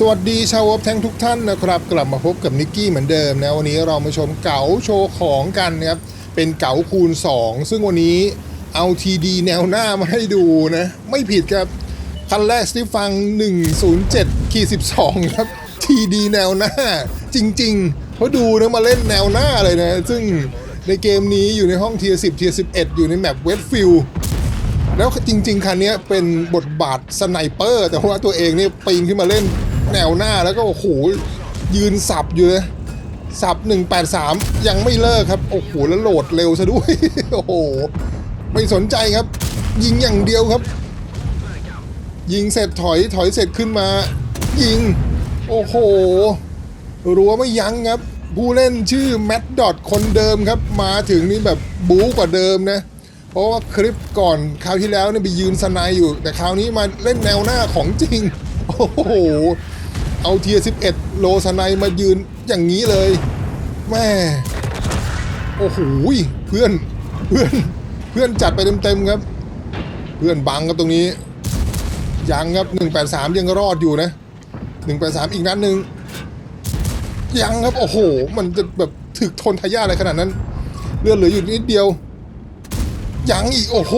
สวัสดีชาววอฟแทงทุกท่านนะครับกลับมาพบกับนิกกี้เหมือนเดิมนะวันนี้เรามาชมเก๋าโชว์ของกันนะครับเป็นเก๋าคูณ 2 ซึ่งวันนี้เอาทีดีแนวหน้ามาให้ดูนะ ไม่ผิดครับ คันแรกสติฟัง 107ขี12 ครับทีดีแนวหน้า จริงๆเพราะดูนะมาเล่นแนวหน้าเลยนะ ซึ่งในเกมนี้อยู่ในห้องเทียร์10เทียร์11 อยู่ในแมปเวสฟิลแล้วจริง ๆ คันนี้เป็นบทบาทสไนเปอร์ แต่ว่าตัวเองเนี่ยปีนขึ้นมาเล่น แนวหน้าแล้วก็โอ้โหยืนสับอยู่เลยสับ183 ยังไม่เลิกครับ โอ้โหแล้วโหลดเร็วซะด้วย โอ้โห ไม่สนใจครับ ยิงอย่างเดียวครับ ยิงเสร็จถอยถอยเสร็จขึ้นมา ยิง โอ้โห รัวไม่ยั้งครับ ผู้เล่นชื่อแม d ดอทคนเดิมครับ มาถึงนี่แบบบู๊กว่าเดิมนะ เพราะว่าคลิปก่อนคราวที่แล้วเนี่ยไปยืนสนายอยู่ แต่คราวนี้มาเล่นแนวหน้าของจริง โอ้โห เอาเทียร์11โลสนายมายืนอย่างนี้เลยแม่โอ้โหเพื่อนเพื่อนเพื่อนจัดไปเต็มๆครับ เพื่อนบังครับตรงนี้ยังครับ 183 ยังรอดอยู่นะ 183 อีกนัดหนึ่งยังครับ โอ้โห มันจะแบบถึกทนทะยาอะไรขนาดนั้น เลือดเหลืออยู่นิดเดียว ยังอีก โอ้โห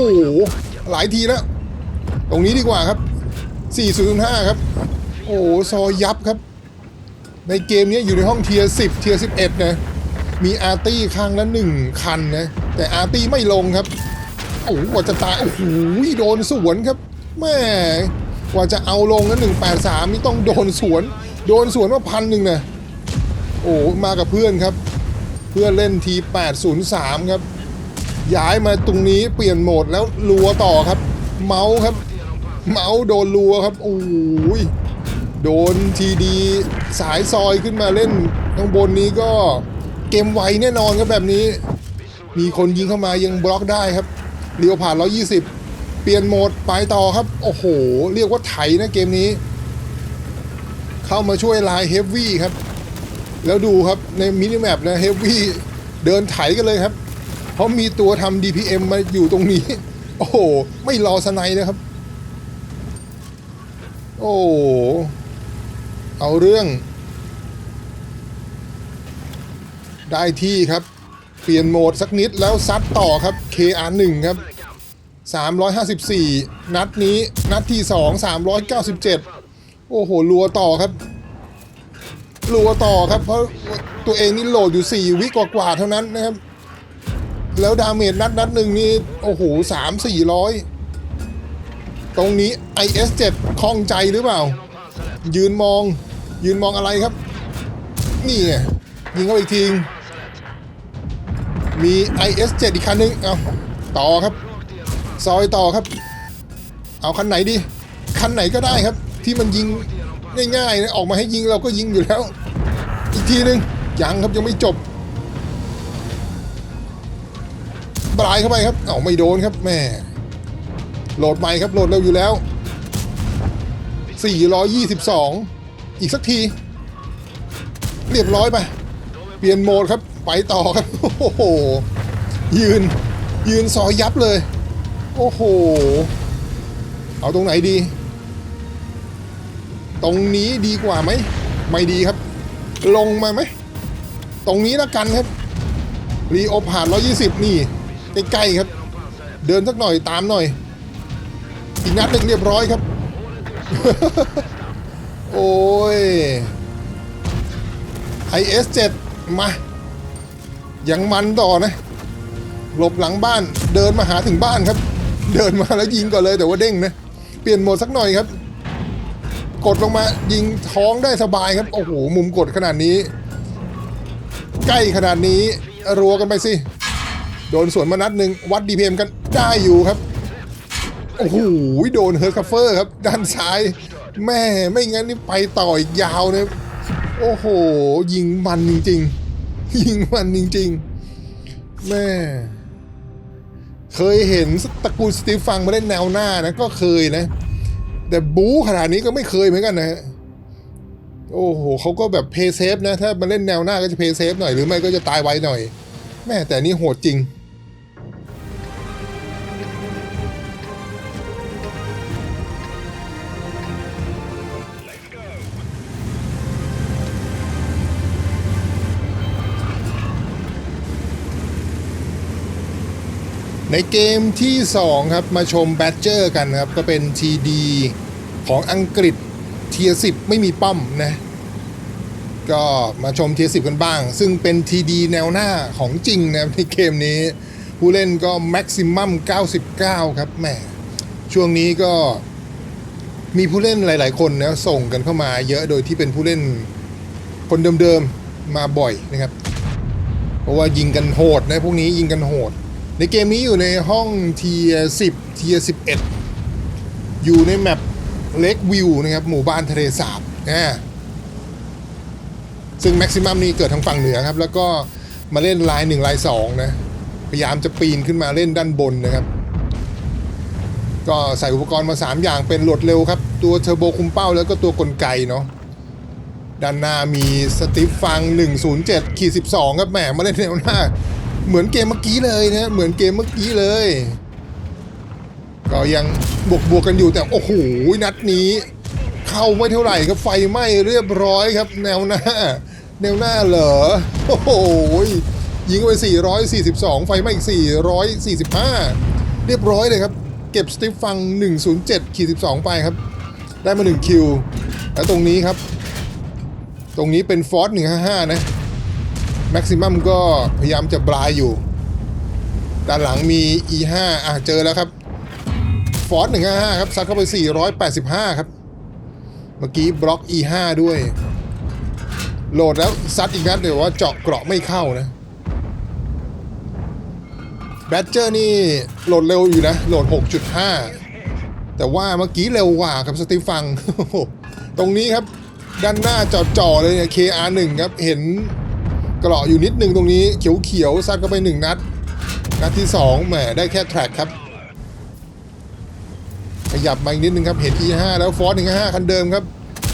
หลายทีแล้ว ตรงนี้ดีกว่าครับ 405ครับ อ้โหซอยยับครับ ในเกมนี้อยู่ในห้องเทียร์10เทียร์11นะ มีอาร์ตี้ข้างละหนึ่งคันนะ แต่อาร์ตี้ไม่ลงครับ โอ้โหกว่าจะตาย โอ้โหโดนสวนครับแม่กว่าจะเอาลงนั้น183นี่ต้องโดนสวน โดนสวนว่าพันหนึ่งนะโอ้มากับเพื่อนครับ เพื่อนเล่นที803ครับ ย้ายมาตรงนี้เปลี่ยนโหมดแล้วรัวต่อครับ เมาส์ครับ เมาส์โดนรัวครับโอ้ย โดนทีดีสายซอยขึ้นมาเล่นข้างบนนี้ก็เกมไวแน่นอนครับแบบนี้ มีคนยิงเข้ามายังบล็อกได้ครับเรียวผ่าน 120 เปลี่ยนโหมดไปต่อครับ โอ้โห เรียกว่าไถนะเกมนี้ เข้ามาช่วยลายเฮฟวี่ครับ แล้วดูครับในมินิแมปนะเฮฟวี่เดินไถกันเลยครับ เพราะมีตัวทำ DPM มาอยู่ตรงนี้ โอ้โห ไม่รอสไนนะครับ โอ้ เอาเรื่อง ได้ที่ครับ เปลี่ยนโหมดสักนิดแล้วซัดต่อครับ KR1 ครับ 354 นัดนี้นัดที่ 2 397 โอ้โหรัวต่อครับรัวต่อครับ เพราะตัวเองนี่โหลดอยู่ 4 วิกว่าๆเท่านั้นนะครับ แล้วดาเมจนัดนัดหนึ่งนี่ โอ้โหสามสี่ร้อยตรงนี้ IS7 คล่องใจหรือเปล่า ยืนมอง ยืนมองอะไรครับ นี่ไงยิงเข้าอีกทีมี IS7 อีกคันนึงเอาต่อครับ ซอยต่อครับ เอาคันไหนดี คันไหนก็ได้ครับ ที่มันยิงง่ายๆนะออกมาให้ยิงเราก็ยิงอยู่แล้ว อีกทีนึงยังครับยังไม่จบปลายเข้าไปครับ เอาไม่โดนครับแม่โหลดใหม่ครับโหลดเร็วอยู่แล้ว 422 อีกสักที เรียบร้อยไป เปลี่ยนโหมดครับ ไปต่อครับ โอ้โห ยืน ยืนซอยยับเลย โอ้โห เอาตรงไหนดี ตรงนี้ดีกว่าไหม ไม่ดีครับ ลงมาไหม ตรงนี้ละกันครับ รีโอผ่าน 120 นี่ ใกล้ๆครับ เดินสักหน่อยตามหน่อย อีกนัดหนึ่งเรียบร้อยครับ โอ้ย IS7 มา ยังมันต่อนะ หลบหลังบ้าน เดินมาหาถึงบ้านครับ เดินมาแล้วยิงก่อนเลยแต่ว่าเด้งนะ เปลี่ยนโหมดสักหน่อยครับ กดลงมายิงท้องได้สบายครับ โอ้โห มุมกดขนาดนี้ ใกล้ขนาดนี้รัวกันไปสิ โดนสวนมานัดหนึ่งวัดดีเพมกันได้อยู่ครับ โอ้โห โดนเฮอร์คัฟเฟอร์ครับ ด้านซ้าย แม่ไม่งั้นนี่ไปต่ออีกยาวนะโอ้โห ยิงมันจริงๆ ยิงมันจริงๆ แม่ เคยเห็นตระกูลสตีฟฟังมาเล่นแนวหน้านะก็เคยนะ แต่บู๊ขนาดนี้ก็ไม่เคยเหมือนกันนะฮะโอ้โหเขาก็แบบเพย์เซฟนะ ถ้ามาเล่นแนวหน้าก็จะเพย์เซฟหน่อยหรือไม่ก็จะตายไวหน่อย แม่แต่นี่โหดจริง ในเกมที่ 2 ครับ มาชมแบดเจอร์กันครับ ก็เป็น TD ของอังกฤษเทียสิบไม่มีป้อมนะ ก็มาชมเทียสิบกันบ้าง ซึ่งเป็น TD แนวหน้าของจริงนะในเกมนี้ ผู้เล่นก็แม็กซิมัม99 ครับแหมช่วงนี้ก็มีผู้เล่นหลาย ๆ คนนะส่งกันเข้ามาเยอะโดยที่เป็นผู้เล่นคนเดิม ๆ มาบ่อยนะครับ เพราะว่ายิงกันโหดนะพวกนี้ยิงกันโหด ในเกมนี้อยู่ในห้องเทียสิบเทียสิบเอ็ดอยู่ในแมปเล็กวิวนะครับ หมู่บ้านทะเลสาบอ่าซึ่งแม็กซิมัมนี่เกิดทางฝั่งเหนือครับ แล้วก็มาเล่นลายหนึ่งลายสองนะ พยายามจะปีนขึ้นมาเล่นด้านบนนะครับ ก็ใส่อุปกรณ์มา 3 อย่างเป็นโหลดเร็วครับ ตัวเทอร์โบคุมเป้าแล้วก็ตัวกลไกเนาะด้านหน้ามีสติฟฟัง 107ขีด12 ครับแหมมาเล่นแนวหน้า เหมือนเกมเมื่อกี้เลยนะเหมือนเกมเมื่อกี้เลย ก็ยังบวกบวกกันอยู่แต่โอ้โหนัดนี้ เข้าไม่เท่าไหร่ครับไฟไหม้เรียบร้อยครับ แนวหน้า แนวหน้าเหรอโอ้โหยิงไป 442 ไฟไหม้อีก 445 เรียบร้อยเลยครับ เก็บสติฟฟัง 107ขีด12 ไปครับ ได้มา 1 คิว แล้วตรงนี้ครับ ตรงนี้เป็นฟอร์ส155 นะ แม็กซิมัมก็พยายามจะบลายอยู่ ด้านหลังมี E5 อะเจอแล้วครับฟอร์ส155 ครับ ซัดเข้าไป 485 ครับ เมื่อกี้บล็อก E5 ด้วย โหลดแล้วซัดอีกนัดเดี๋ยวว่าเจาะเกราะไม่เข้านะแบตเจอร์นี่โหลดเร็วอยู่นะ โหลด 6.5 แต่ว่าเมื่อกี้เร็วกว่าครับสติฟัง ตรงนี้ครับ ด้านหน้าจ่อๆเลยเนี่ย KR1 ครับ เห็น เกราะอยู่นิดนึงตรงนี้เขียวๆซัดเข้าไป 1 นัด นัดที่2แหมได้แค่แทร็กครับ ขยับมาอีกนิดนึงครับ เห็น E5 แล้วฟอร์ส1 5คันเดิมครับ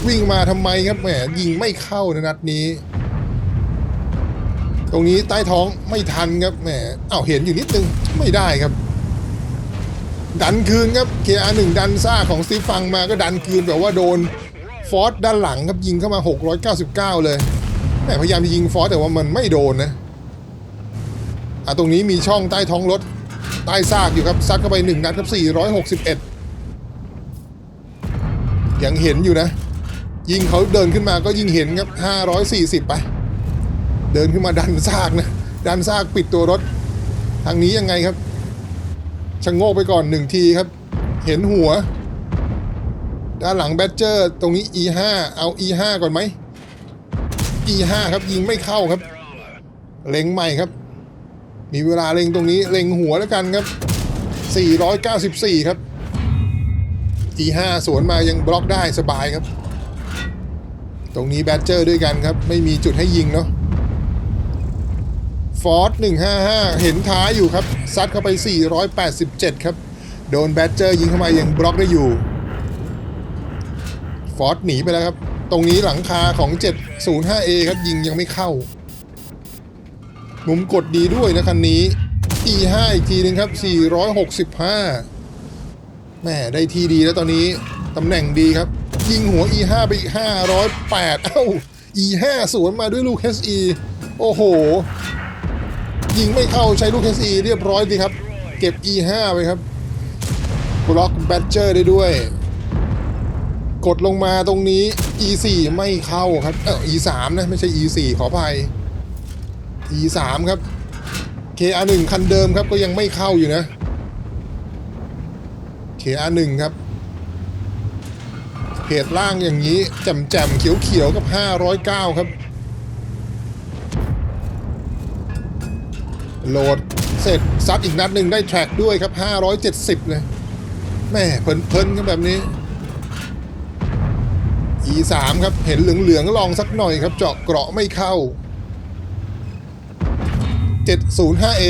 วิ่งมาทำไมครับแหมยิงไม่เข้าในนัดนี้ ตรงนี้ใต้ท้องไม่ทันครับแหมอ้าวเห็นอยู่นิดนึงไม่ได้ครับ ดันคืนครับ KR1 ดันซ่าของสตีฟฟังมาก็ดันคืนแบบว่าโดนฟอร์สด้านหลังครับยิงเข้ามา 699 เลย แหมพยายามจะยิงฟอร์สแต่ว่ามันไม่โดนนะอะตรงนี้มีช่องใต้ท้องรถใต้ซากอยู่ครับซัดเข้าไป1นัดครับ 461 ยังเห็นอยู่นะ ยิงเขาเดินขึ้นมาก็ยิงเห็นครับ 540 ไป เดินขึ้นมาดันซากนะ ดันซากปิดตัวรถ ทางนี้ยังไงครับชะโงกไปก่อนหนึ่งทีครับ เห็นหัว ด้านหลังแบตเจอร์ ตรงนี้ E5 เอา E5 ก่อนไหม E5 ครับยิงไม่เข้าครับ เล็งใหม่ครับ มีเวลาเล็งตรงนี้เล็งหัวแล้วกันครับ 494 ครับ E5 สวนมายังบล็อกได้สบายครับ ตรงนี้แบตเจอร์ด้วยกันครับ ไม่มีจุดให้ยิงเนาะฟอร์ด155 เห็นท้ายอยู่ครับ ซัดเข้าไป 487 ครับ โดนแบตเจอร์ยิงเข้ามายังบล็อกได้อยู่ ฟอร์ดหนีไปแล้วครับ ตรงนี้หลังคาของ 705A ครับยิงยังไม่เข้า มุมกดดีด้วยนะคันนี้ E5 อีกทีหนึงครับ 465แหม่ได้ทีดีแล้วตอนนี้ตำแหน่งดีครับ ยิงหัว E5 ไปอีก 508 เอ้า E5 สวนมาด้วยลูก SE โอ้โห ยิงไม่เข้าใช้ลูก SE เรียบร้อยดีครับ เก็บ E5 ไปครับบล็อกแบตเจอร์ได้ด้วย กดลงมาตรงนี้ E4 ไม่เข้าครับ เออ E3 นะ ไม่ใช่ E4 ขออภัย E3 ครับ KR1 คันเดิมครับก็ยังไม่เข้าอยู่นะ KR1 ครับเพจล่างอย่างนี้แจ่มๆเขียวกับ 509 ครับ โหลดเสร็จซัดอีกนัดหนึ่งได้แทร็กด้วยครับ 570 เลยแม่เพลินๆกันแบบนี้ E3 ครับ เห็นเหลืองๆลองสักหน่อยครับ เจาะเกราะไม่เข้า 705A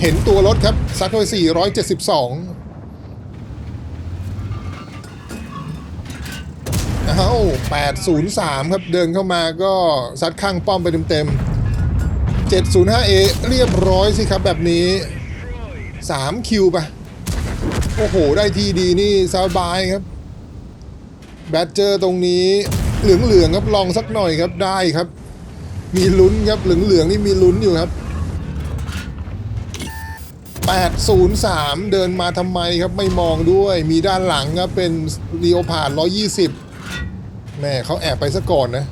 เห็นตัวรถครับซัดเข้472อ้า803 ครับเดินเข้ามาก็ซัดข้างป้อมไปเต็มๆ 705A เรียบร้อยสิครับแบบนี้ 3 คิวไปโอ้โห ได้ทีดีนี่สบายครับ แบตเจอร์ตรงนี้เหลืองๆครับลองสักหน่อยครับได้ครับ มีลุ้นครับเหลืองๆนี่มีลุ้นอยู่ครับ 803 เดินมาทำไมครับไม่มองด้วย มีด้านหลังครับเป็นเรียวผ่าน120แม่เขาแอบไปซะก่อนนะ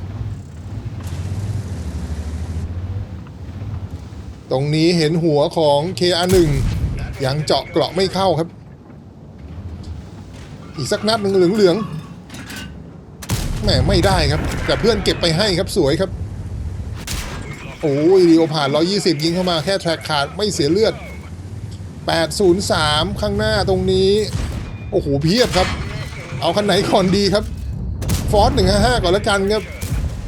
ตรงนี้เห็นหัวของ KR1 ยังเจาะเกราะไม่เข้าครับ อีกสักนัดหนึ่งเหลืองๆ แหมไม่ได้ครับ แต่เพื่อนเก็บไปให้ครับสวยครับ โอ้ยรีโอผ่าน 120 ยิงเข้ามาแค่แทร็กขาดไม่เสียเลือด 803 ข้างหน้าตรงนี้ โอ้โหเพียบครับ เอาคันไหนก่อนดีครับ ฟอร์ด155 ก่อนแล้วกันครับ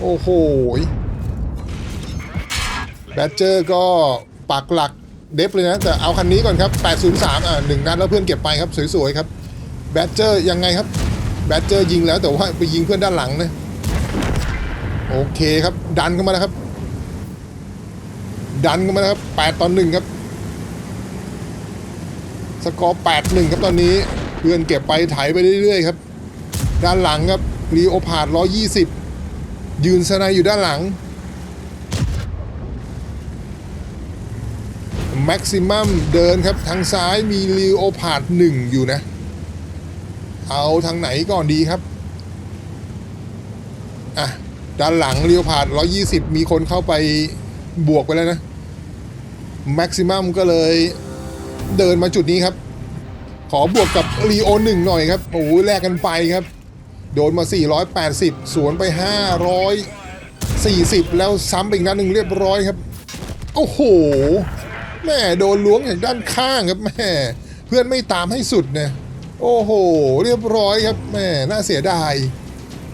โอ้โหแบดเจอร์ก็ปักหลักเดฟเลยนะ แต่เอาคันนี้ก่อนครับ 803 อะหนึ่งนัดแล้วเพื่อนเก็บไปครับ สวยๆครับแบดเจอร์ยังไงครับ แบดเจอร์ยิงแล้วแต่ว่าไปยิงเพื่อนด้านหลังนะ โอเคครับ ดันเข้ามาแล้วครับ ดันเข้ามาแล้วครับ8ต่อ1ครับ สกอร์8-1ครับตอนนี้เพื่อนเก็บไปไถไปเรื่อยๆครับ ด้านหลังครับรีโอพาด120ยืนสนายอยู่ด้านหลังแม็กซิมัมเดินครับ ทางซ้ายมีรีโอพาด1อยู่นะ เอาทางไหนก่อนดีครับ อะ ด้านหลังเรีโอพาด120มีคนเข้าไปบวกไปแล้วนะ แม็กซิมัมก็เลยเดินมาจุดนี้ครับ ขอบวกกับรีโอหนึ่งหน่อยครับ โอ้โหแลกกันไปครับ โดนมา 480 สวนไป 540 แล้วซ้ำไปอีกนัดหนึ่งเรียบร้อยครับ โอ้โห แม่โดนล้วงจากด้านข้างครับแม่เพื่อนไม่ตามให้สุดเนะ โอ้โห เรียบร้อยครับแม่น่าเสียดาย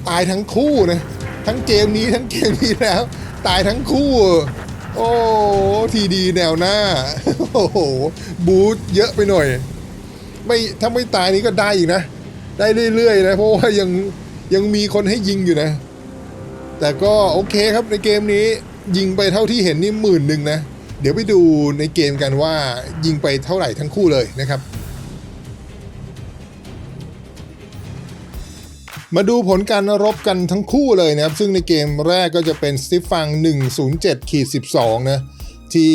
ตายทั้งคู่นะทั้งเกมนี้ทั้งเกมนี้แล้ว ตายทั้งคู่ โอ้ทีดีแนวหน้า โอ้โห บูทเยอะไปหน่อย ไม่ถ้าไม่ตายนี้ก็ได้อีกนะ ได้เรื่อยๆนะ เพราะว่ายังยังมีคนให้ยิงอยู่นะ แต่ก็โอเคครับในเกมนี้ยิงไปเท่าที่เห็นนี่หมื่นหนึ่งนะ เดี๋ยวไปดูในเกมกันว่ายิงไปเท่าไหร่ทั้งคู่เลยนะครับ มาดูผลการรบกันทั้งคู่เลยนะครับ ซึ่งในเกมแรกก็จะเป็นสติฟัง 107ขีด12 นะ ที่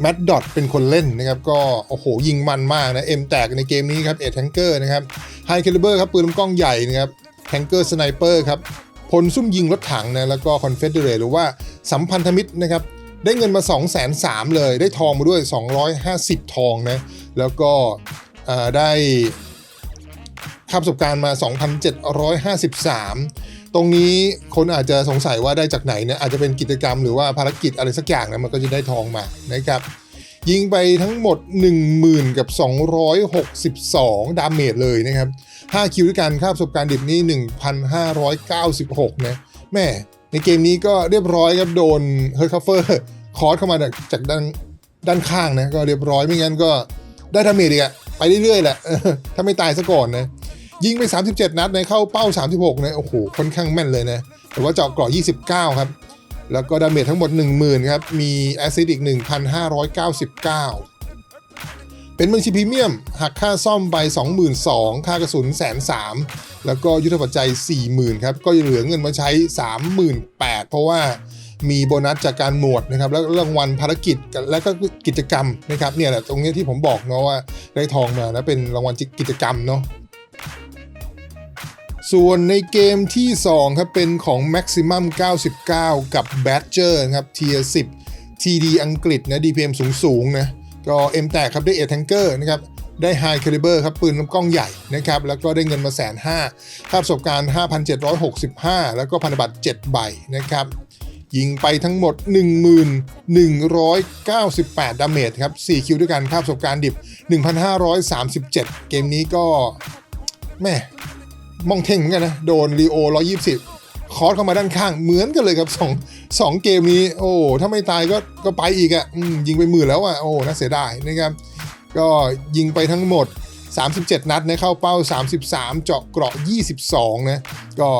แมดดอทเป็นคนเล่นนะครับ ก็ โอ้โห ยิงมันมากนะ เอ็มแตกในเกมนี้ครับเอ็ดแทงเกอร์นะครับไฮเคลิเบอร์ครับ ปืนลำกล้องใหญ่นะครับแทงเกอร์สไนเปอร์ครับพลซุ่มยิงรถถังนะ แล้วก็คอนเฟเดเรตหรือว่าสัมพันธมิตรนะครับ ได้เงินมา2 3 0 0 0เลย ได้ทองมาด้วย 250 ทองนะ แล้วก็ได้ ค่าประสบการณ์มา 2,753 ตรงนี้คนอาจจะสงสัยว่าได้จากไหนเนะอาจจะเป็นกิจกรรมหรือว่าภารกิจอะไรสักอย่างนะมันก็จะได้ทองมานะครับยิงไปทั้งหมด 10,000 กับ 262 ดาเมจเลยนะครับ 5 คิวด้วยกันค่าประสบการณ์ดิบนี่1,596 นะแม่ในเกมนี้ก็เรียบร้อยครับ โดนเฮิร์คัฟเฟอร์คอร์สเข้ามาจากจากด้านด้านข้างนะ ก็เรียบร้อยไม่งั้นก็ได้ดาเมจอีกอะไปเรื่อยๆแหละถ้าไม่ตายซะก่อนนะ ยิงไป 37 นัดในเข้าเป้า 36นะโอ้โหค่อนข้างแม่นเลยนะแต่ว่าเจาะกราะ29 ครับ แล้วก็ดาเมจทั้งหมด 10,000 ครับ มีแอซิดอีก 1,599 เป็นบัญชีพรีเมียม หักค่าซ่อมไป22,000ค่ากระสุนแสนสามแล้วก็ยุทธปัจจัย 40,000 ครับ ก็เหลือเงินมาใช้ 38,000 เพราะว่ามีโบนัสจากการหมวดนะครับ แล้วรางวัลภารกิจและก็กิจกรรมนะครับเนี่ยแหละตรงนี้ที่ผมบอกเนาะว่าได้ทองมาแล้วเป็นรางวัลกิจกรรมเนาะ ส่วนในเกมที่ 2 ครับ เป็นของ Maximum 99 กับ Badger ครับ Tier 10 TD อังกฤษนะ DPM สูงสูงนะ ก็ M แตกครับได้ Air Tanker นะครับ ได้ High Caliber ครับ ปืนลำกล้องใหญ่นะครับ แล้วก็ได้เงินมาแสนห้าค่าประสบการณ์ 5,765 แล้วก็พันธบัตร7ใบนะครับยิงไปทั้งหมด 1198 ดาเมจครับ 4 คิวด้วยกันค่าประสบการณ์ดิบ 1,537 เกมนี้ก็แม่ มองเท่งเหมือนกันนะ โดนรีโอ120คอร์สเข้ามาด้านข้างเหมือนกันเลยครับสองสองเกมนี้ โอ้ถ้าไม่ตายก็ก็ไปอีกอะ่ะยิงไปหมื่นแล้วอะ่ะโอ้น่าเสียดายนะครับ ก็ยิงไปทั้งหมด 37 นัดนะเข้าเป้า 33 เจาะเกราะ 22 นะ ก็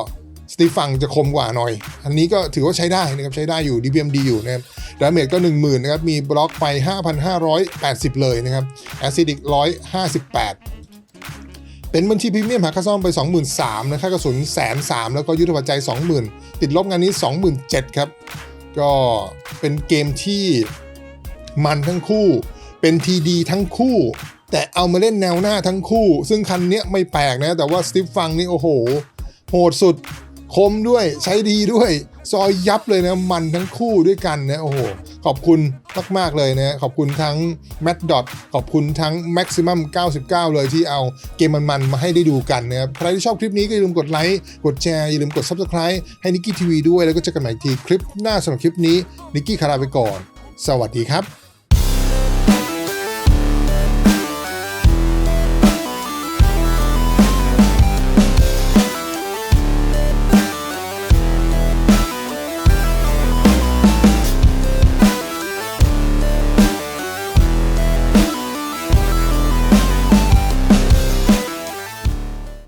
สตีฟังจะคมกว่าหน่อย อันนี้ก็ถือว่าใช้ได้นะครับ ใช้ได้อยู่ DPM ดีอยู่นะครับดาเมจก็ 10,000นะครับ มีบล็อกไป 5,580 เลยนะครับแอซิดิก158 เป็นบัญชีพรีเมียมหาค่าซ่อมไป 23,000นะค่ากระสุนแสนสามแล้วก็ยุทธปัจจัย 20,000 ติดลบงานนี้ 27,000ครับ ก็เป็นเกมที่มันทั้งคู่ เป็นทีดีทั้งคู่ แต่เอามาเล่นแนวหน้าทั้งคู่ ซึ่งคันเนี้ยไม่แปลกนะ แต่ว่าสติฟฟังนี่โอ้โห โหดสุด คมด้วยใช้ดีด้วย ซอยยับเลยนะ มันทั้งคู่ด้วยกันนะ โอ้โห ขอบคุณมาก ๆ เลยนะ ขอบคุณทั้ง m a t ดอทขอบคุณทั้ง Maximum 99 เลยที่เอาเกมมัน ๆ มาให้ได้ดูกันนะครับ ใครที่ชอบคลิปนี้ก็อย่าลืมกดไลค์กดแชร์ อย่าลืมกด Subscribe ให้นิกกี้ทีวีด้วยแล้วก็เจอกันใหม่ทีคลิปหน้าสำหรับคลิปนี้นิกกี้คาราไปก่อน สวัสดีครับ